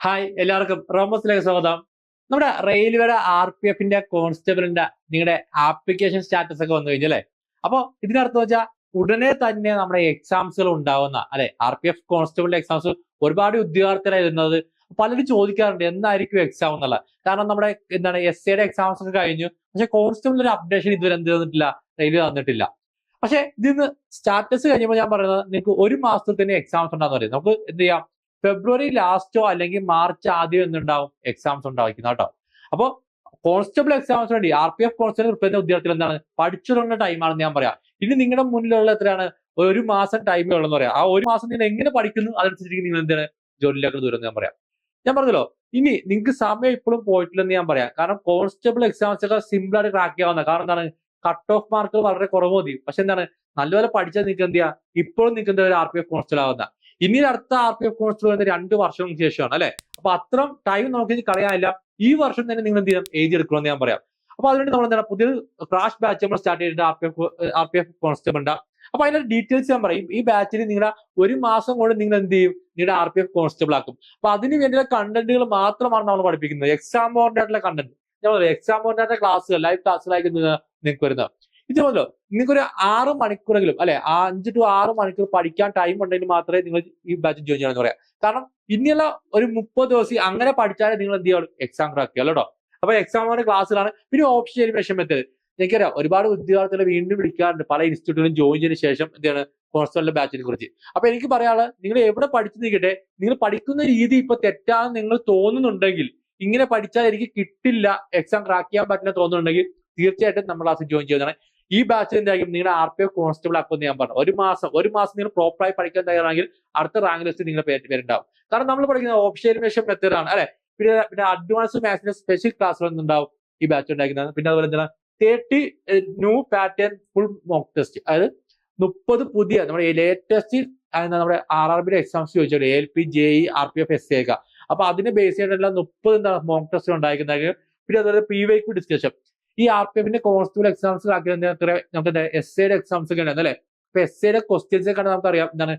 Hi എല്ലാവർക്കും റോമസിലേക്ക് സ്വാഗതം. നമ്മുടെ റെയിൽവേയുടെ ആർ പി എഫിന്റെ കോൺസ്റ്റബിളിന്റെ നിങ്ങളുടെ ആപ്ലിക്കേഷൻ സ്റ്റാറ്റസ് ഒക്കെ വന്നു കഴിഞ്ഞല്ലേ അപ്പൊ ഇതിനർത്ഥം വെച്ചാൽ ഉടനെ തന്നെ നമ്മുടെ എക്സാംസുകൾ ഉണ്ടാവുന്ന അല്ലെ ആർ പി എഫ് കോൺസ്റ്റബിളിന്റെ എക്സാംസ് ഒരുപാട് ഉദ്യോഗാർത്ഥികളായി വരുന്നത് പലരും ചോദിക്കാറുണ്ട് എന്നായിരിക്കും എക്സാം എന്നുള്ളത്. കാരണം നമ്മുടെ എന്താണ് എസ് എയുടെ എക്സാംസ് ഒക്കെ കഴിഞ്ഞു. പക്ഷെ കോൺസ്റ്റബിളിന്റെ ഒരു അപ്ഡേഷൻ ഇതുവരെ എന്ത് തന്നിട്ടില്ല റെയിൽവേ തന്നിട്ടില്ല. പക്ഷെ ഇതിന്ന് സ്റ്റാറ്റസ് കഴിഞ്ഞപ്പോൾ ഞാൻ പറയുന്നത് നിങ്ങൾക്ക് ഒരു മാസത്തിൽ തന്നെ എക്സാംസ് ഉണ്ടാകുന്ന പറയും. നമുക്ക് എന്ത് ചെയ്യാം? ഫെബ്രുവരി ലാസ്റ്റോ അല്ലെങ്കിൽ മാർച്ച് ആദ്യം എന്തുണ്ടാവും? എക്സാംസ് ഉണ്ടാവും കേട്ടോ. അപ്പൊ കോൺസ്റ്റബിൾ എക്സാംസ് വേണ്ടി R P F constable prepare ചെയ്യുന്ന ഉദ്യോഗത്തിൽ എന്താണ്? തുടങ്ങുന്ന ടൈമാണെന്ന് ഞാൻ പറയാം. ഇനി നിങ്ങളുടെ മുന്നിലുള്ള എത്രയാണ്? ഒരു മാസം ടൈമേ ഉള്ളെന്ന് പറയാം. ആ ഒരു മാസം നിങ്ങൾ എങ്ങനെ പഠിക്കുന്നു? അതനുസരിച്ച് നിങ്ങൾ എന്താണ്? ജോലിയിലേക്ക് ദൂരം ഞാൻ പറയാം. ഞാൻ പറഞ്ഞല്ലോ ഇനി നിങ്ങൾക്ക് സമയം ഇപ്പോഴും പോയിട്ടില്ലെന്ന് ഞാൻ പറയാം. കാരണം കോൺസ്റ്റബിൾ എക്സാംസ് ഒക്കെ സിമ്പിൾ ആയിട്ട് ക്രാക്ക് ചെയ്യാവുന്ന കാരണം എന്താണ്? കട്ട് ഓഫ് മാർക്ക് വളരെ കുറവ് മതി. പക്ഷെ എന്താണ്? നല്ലപോലെ പഠിച്ചാൽ നിങ്ങൾക്ക് എന്ത് ചെയ്യാം? ഇപ്പോഴും നിങ്ങൾക്ക് എന്താ ആർ പി എഫ് കോൺസ്റ്റബിൾ ആവുന്ന ഇനി അടുത്ത ആർ പി എഫ് കോൺസ്റ്റബിൾ വരുന്ന രണ്ട് വർഷങ്ങൾക്ക് ശേഷമാണ് അല്ലെ? അപ്പൊ അത്ര ടൈം നമുക്ക് കളയാനില്ല. ഈ വർഷം തന്നെ നിങ്ങൾ എന്ത് ചെയ്യണം? എഴുതി എടുക്കണമെന്ന് ഞാൻ പറയാം. അപ്പൊ അതിനുവേണ്ടി നമ്മൾ എന്താണ്? പുതിയ ക്രാഷ് ബാച്ച് നമ്മൾ സ്റ്റാർട്ട് ചെയ്തിട്ടുണ്ട് R P F R P F constable ഉണ്ട് അപ്പൊ അതിന്റെ ഡീറ്റെയിൽസ് ഞാൻ പറയും. ഈ ബാച്ചിൽ നിങ്ങളുടെ ഒരു മാസം കൊണ്ട് നിങ്ങൾ എന്ത് ചെയ്യും? നിങ്ങളുടെ ആർ പി എഫ് കോൺസ്റ്റബിൾ ആക്കും. അപ്പൊ അതിന് വേണ്ടിയുള്ള കണ്ടന്റുകൾ മാത്രമാണ് നമ്മൾ പഠിപ്പിക്കുന്നത്. എക്സാം ഓറിയന്റഡ് കണ്ടന്റ് ഞാൻ പറയാം എക്സാം ഓറിയന്റഡ് ക്ലാസ്സുകൾ ലൈവ് ക്ലാസ്സുകളായിരിക്കും നിങ്ങൾക്ക് വരുന്നത്. ഇതുമല്ലോ നിങ്ങൾക്ക് ഒരു ആറ് മണിക്കൂറെങ്കിലും അല്ലെ? അഞ്ച് ടു ആറ് മണിക്കൂർ പഠിക്കാൻ ടൈം ഉണ്ടെങ്കിൽ മാത്രമേ നിങ്ങൾ ഈ ബാച്ച് ജോയിൻ ചെയ്യണമെന്ന് പറയാം. കാരണം ഇനിയുള്ള ഒരു മുപ്പത് ദിവസം അങ്ങനെ പഠിച്ചാലേ നിങ്ങൾ എന്ത് ചെയ്യുള്ളൂ എക്സാം ക്രാക്ക് ചെയ്യാം കേട്ടോ. അപ്പൊ എക്സാമിന്റെ ക്ലാസ്സിലാണ് പിന്നെ ഓപ്ഷൻ എലിമിനേഷൻ മെത്തേഡ് എനിക്കറിയാം ഒരുപാട് വിദ്യാർത്ഥികളെ വീണ്ടും വിളിക്കാറുണ്ട്. പല ഇൻസ്റ്റിറ്റ്യൂട്ടിലും ജോയിൻ ചെയ്തതിനു ശേഷം എന്താണ്? കോൺസ്റ്റബിളിന്റെ ബാച്ചിനെ കുറിച്ച്. അപ്പൊ എനിക്ക് പറയാനുള്ളത് നിങ്ങൾ എവിടെ പഠിച്ചു നിൽക്കട്ടെ? നിങ്ങൾ പഠിക്കുന്ന രീതി ഇപ്പൊ തെറ്റാന്ന് നിങ്ങൾ തോന്നുന്നുണ്ടെങ്കിൽ ഇങ്ങനെ പഠിച്ചാൽ എനിക്ക് കിട്ടില്ല എക്സാം ക്രാക്ക് ചെയ്യാൻ പറ്റില്ല തോന്നുന്നുണ്ടെങ്കിൽ തീർച്ചയായിട്ടും നമ്മൾ ക്ലാസ് ജോയിൻ ചെയ്യുന്നതാണ്. ഈ ബാച്ച് എന്തായിരിക്കും? നിങ്ങളുടെ ആർ പി എഫ് കോൺസ്റ്റബിൾ ആക്കുമെന്ന് ഞാൻ പറഞ്ഞു. ഒരു മാസം ഒരു മാസം നിങ്ങൾ പ്രോപ്പറായി പഠിക്കാൻ തയ്യാറാണെങ്കിൽ അടുത്ത റാങ്ക് ലിസ്റ്റ് നിങ്ങളുടെ പേര് പേരുണ്ടാവും. കാരണം നമ്മൾ പഠിക്കുന്ന ഓപ്ഷൻ എലിമിനേഷൻ മെത്തേഡ് ആണ്. അല്ലെ? പിന്നെ പിന്നെ അഡ്വാൻസ് മാത്സിന്റെ സ്പെഷ്യൽ ക്ലാസ്സുകൾ ഉണ്ടാവും ഈ ബാച്ച് ഉണ്ടാക്കുന്നത് പിന്നെ അതുപോലെ എന്താണ്? Thirty new pattern full mock test അതായത് മുപ്പത് പുതിയ നമ്മുടെ ലേറ്റസ്റ്റ് നമ്മുടെ ആർ ആർ ബിയുടെ എക്സാംസ് ചോദിച്ചത് L P J E R P F S ഒക്കെ. അപ്പൊ അതിനെ ബേസ് ചെയ്തിട്ടുള്ള മുപ്പത് എന്താണ്? മോക്ക് ടെസ്റ്റ് ഉണ്ടായിരിക്കുന്നത് പിന്നെ അതുപോലെ പി വൈക്ക് ഡിസ്കഷൻ ഈ ആർ പി എഫിന്റെ കോൺസ്റ്റബിൾ എക്സാംസ് ആക്കി നമുക്ക് എസ് എയുടെ എക്സാംസ് ഒക്കെ ഉണ്ടല്ലേ അപ്പൊ എസ് എയുടെ ക്വസ്റ്റ്യൻസ് ഒക്കെ നമുക്ക് അറിയാം എന്താണ്?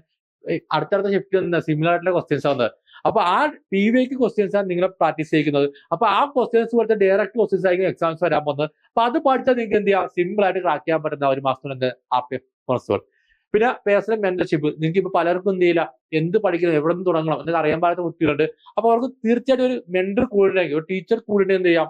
അടുത്തടുത്ത ഷിഫ്റ്റ് സിമിലർ ആയിട്ടുള്ള ക്വസ്റ്റ്യൻസ് ആണ് അപ്പൊ ആ പി വിക്ക് ക്വസ്റ്റ്യൻസ് ആണ് നിങ്ങൾ പ്രാക്ടീസ് ചെയ്യുന്നത്. അപ്പൊ ആ ക്വസ്റ്റ്യൻസ് പോലത്തെ ഡയറക്റ്റ് ക്വസ്റ്റ്യൻസ് ആയിരിക്കും എക്സാംസ് വരാൻ പോകുന്നത്. അപ്പൊ അത് പഠിച്ചാൽ നിങ്ങൾക്ക് എന്ത് ചെയ്യാം? സിമ്പിൾ ആയിട്ട് ക്രാക്ക് ചെയ്യാൻ പറ്റുന്ന ഒരു മാസത്തിൽ എന്ത് ആർ പി എഫ് കോൺസ്റ്റബിൾ പിന്നെ പേഴ്സണൽ മെന്റർഷിപ്പ് നിങ്ങൾക്ക് ഇപ്പൊ പലർക്കും എന്ത് ചെയ്യില്ല? എന്ത് പഠിക്കണം? എവിടെ നിന്ന് തുടങ്ങണം? എന്നൊക്കെ അറിയാൻ പാടാത്ത കുട്ടികളുണ്ട്. അപ്പൊ അവർക്ക് തീർച്ചയായിട്ടും ഒരു മെന്റർ കൂടിയുണ്ടെങ്കിൽ ഒരു ടീച്ചർ കൂടിയിട്ട് എന്ത് ചെയ്യാം?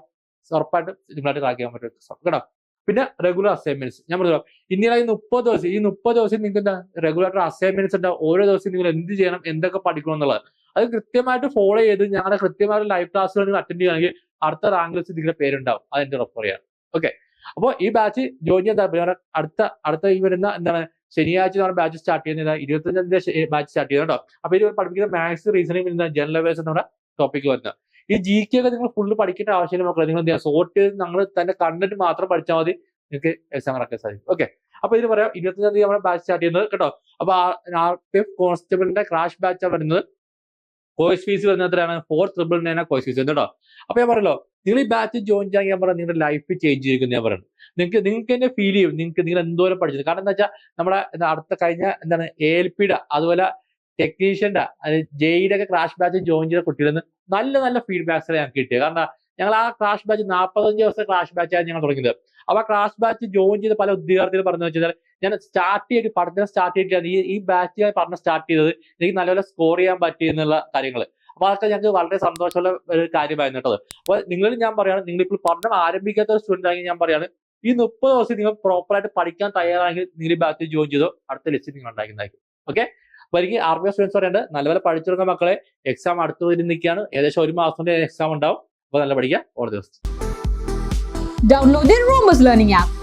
ഉറപ്പായിട്ട് സിമ്പിളായിട്ട് ട്രാക്ക് ചെയ്യാൻ പറ്റും. കേട്ടോ? പിന്നെ റെഗുലർ അസൈൻമെന്റ്സ് ഞാൻ പറഞ്ഞു ഇന്നലെ ഈ മുപ്പത് ദിവസം ഈ മുപ്പത് ദിവസം നിങ്ങൾക്ക് എന്താ റെഗുലർ അസൈൻമെന്റ്സ് ഉണ്ടാവും ഓരോ ദിവസം നിങ്ങൾ എന്ത് ചെയ്യണം? എന്തൊക്കെ പഠിക്കണം എന്നുള്ളത്. അത് കൃത്യമായിട്ട് ഫോളോ ചെയ്ത് ഞങ്ങളുടെ കൃത്യമായിട്ട് ലൈവ് ക്ലാസ്സുകൾ നിങ്ങൾ അറ്റൻഡ് ചെയ്യുകയാണെങ്കിൽ അടുത്ത റാങ്ക് ലിസ്റ്റ് നിങ്ങളുടെ പേരുണ്ടാവും. അതെന്റെ റെഫർ ചെയ്യാം. ഓക്കെ അപ്പോൾ ഈ ബാച്ച് ജോയിൻ ചെയ്താൽ അടുത്ത അടുത്ത ഈ വരുന്ന എന്താണ് ശനിയാഴ്ച നമ്മൾ ബാച്ച് സ്റ്റാർട്ട് ചെയ്യുന്നത് ഇരുപത്തഞ്ചാം ബാച്ച് സ്റ്റാർട്ട് ചെയ്യുന്നുണ്ടോ അപ്പൊ ഇത് പഠിപ്പിക്കുന്ന മാത്സ് റീസണിങ് ജനറൽ അവേഴ്സ് നമ്മുടെ ടോപ്പിക് വരുന്നത്. ഈ ജി കെ ഒക്കെ നിങ്ങൾ ഫുള്ള് പഠിക്കേണ്ട ആവശ്യമില്ല മക്കളെ. നിങ്ങൾ എന്ത് ചെയ്യുക സോർട്ട് നിങ്ങൾ തന്നെ കണ്ടിട്ട് മാത്രം പഠിച്ചാൽ മതി. നിങ്ങൾക്ക് എക്സാം ഇറക്കാൻ സാധിക്കും. ഓക്കെ അപ്പൊ ഇത് പറയാം ഇരുപത്തഞ്ചാം തീയതി നമ്മുടെ ബാച്ച് സ്റ്റാർട്ട് ചെയ്യുന്നത് കേട്ടോ. അപ്പൊ ആർ പി എഫ് കോൺസ്റ്റബിളിന്റെ ക്രാഷ് ബാച്ചാണ് വരുന്നത്. കോഴ്സ് ഫീസ് വരുന്നത് four triple nine course fees കേട്ടോ. അപ്പൊ ഞാൻ പറയല്ലോ നിങ്ങൾ ഈ ബാച്ച് ജോയിൻ ചെയ്യാൻ ഞാൻ നിങ്ങളുടെ ലൈഫ് ചേഞ്ച് ചെയ്യുന്ന ഞാൻ പറയുന്നത് നിങ്ങൾക്ക് നിങ്ങൾക്ക് തന്നെ ഫീൽ ചെയ്യും. നിങ്ങൾക്ക് നിങ്ങൾ എന്തോരം പഠിച്ചത്. കാരണം എന്താ വെച്ചാൽ നമ്മുടെ അടുത്ത കഴിഞ്ഞ എന്താണ് എ എൽ പിയുടെ അതുപോലെ ടെക്നീഷ്യന്റെ ജെയുടെ ഒക്കെ ക്രാഷ് ബാച്ച് ജോയിൻ ചെയ്ത കുട്ടികളിൽ നിന്ന് നല്ല നല്ല ഫീഡ്ബാക്സ് ഞങ്ങൾക്ക് കിട്ടിയത് കാരണം ഞങ്ങൾ ആ ക്രാഷ് ബാച്ച് നാൽപ്പത്തഞ്ച് ദിവസത്തെ ക്രാഷ് ബാച്ചാണ് ഞങ്ങൾ തുടങ്ങിയത്. അപ്പൊ ആ ക്രാഷ് ബാച്ച് ജോയിൻ ചെയ്ത പല ഉദ്യോഗാർത്ഥികൾ പറഞ്ഞു വെച്ചാൽ ഞാൻ സ്റ്റാർട്ട് ചെയ്ത് പഠനം സ്റ്റാർട്ട് ചെയ്തിട്ടാണ് ഈ ഈ ബാച്ച് പഠനം സ്റ്റാർട്ട് ചെയ്തത്. എനിക്ക് നല്ലപോലെ സ്കോർ ചെയ്യാൻ പറ്റി എന്നുള്ള കാര്യങ്ങൾ അപ്പൊ അതൊക്കെ ഞങ്ങൾക്ക് വളരെ സന്തോഷമുള്ള ഒരു കാര്യമായിരുന്നു കേട്ടത് അപ്പൊ നിങ്ങൾ ഞാൻ പറയാണ് നിങ്ങൾ ഇപ്പോൾ പഠനം ആരംഭിക്കാത്ത ഒരു സ്റ്റുഡന്റ് ആണെങ്കിൽ ഞാൻ പറയാണ് ഈ മുപ്പത് ദിവസം നിങ്ങൾ പ്രോപ്പറായിട്ട് പഠിക്കാൻ തയ്യാറാണെങ്കിൽ നിങ്ങൾ ബാച്ച് ജോയിൻ ചെയ്തോ. അടുത്ത ലിസ്റ്റ് നിങ്ങൾ ഉണ്ടാക്കുന്നതായിരിക്കും ഓക്കെ അപ്പൊ എനിക്ക് ആർമി സ്റ്റുഡൻസ് പറയുന്നത് നല്ലപോലെ മക്കളെ. എക്സാം അടുത്ത് വരും നിൽക്കുകയാണ്. ഏകദേശം ഒരു മാസം എക്സാം ഉണ്ടാവും. അപ്പൊ നല്ല പഠിക്കുക all the Romus Learning app.